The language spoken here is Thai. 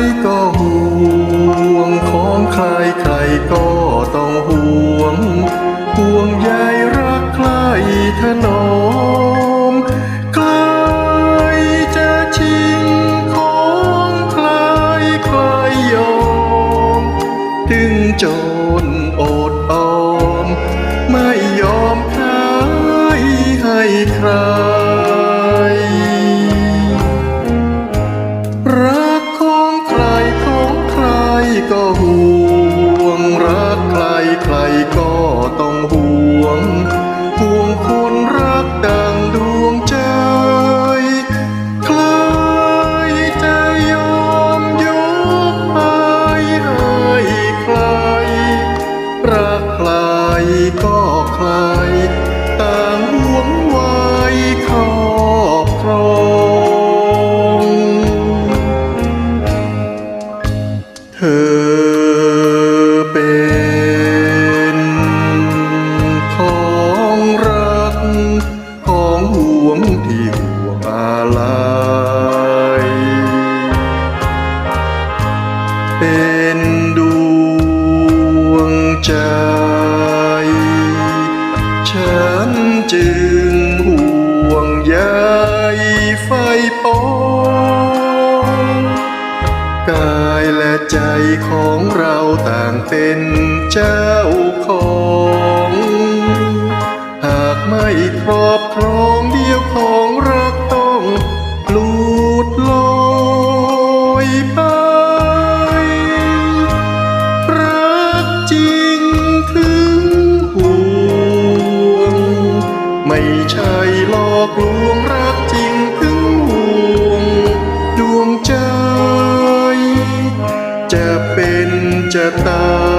ใครก็ห่วงของใครใครก็ต้องห่วง ห่วงใยรักใครถนอมใครจะชิงของใครใครยอม ถึงจนอดออ ก็ห่วง รักใครใครก็ต้องห่วง ห่วงคนรักดังดวงใจใครจะยอมยกให้ให้ใคร รักใครก็ใคร ต่างห่วงไว้ครอบครองเธอ ที่ห่วงอะไรเป็นดวงใจ ฉันจึงห่วงใยไฟปองกายและใจของเราต่างเป็นเจ้าของ หากไม่ครอบครองดียวของ ไม่ใช่หลอกลวงรักจริงพึ่งห่วง ดวงใจ จะเป็นจะตาย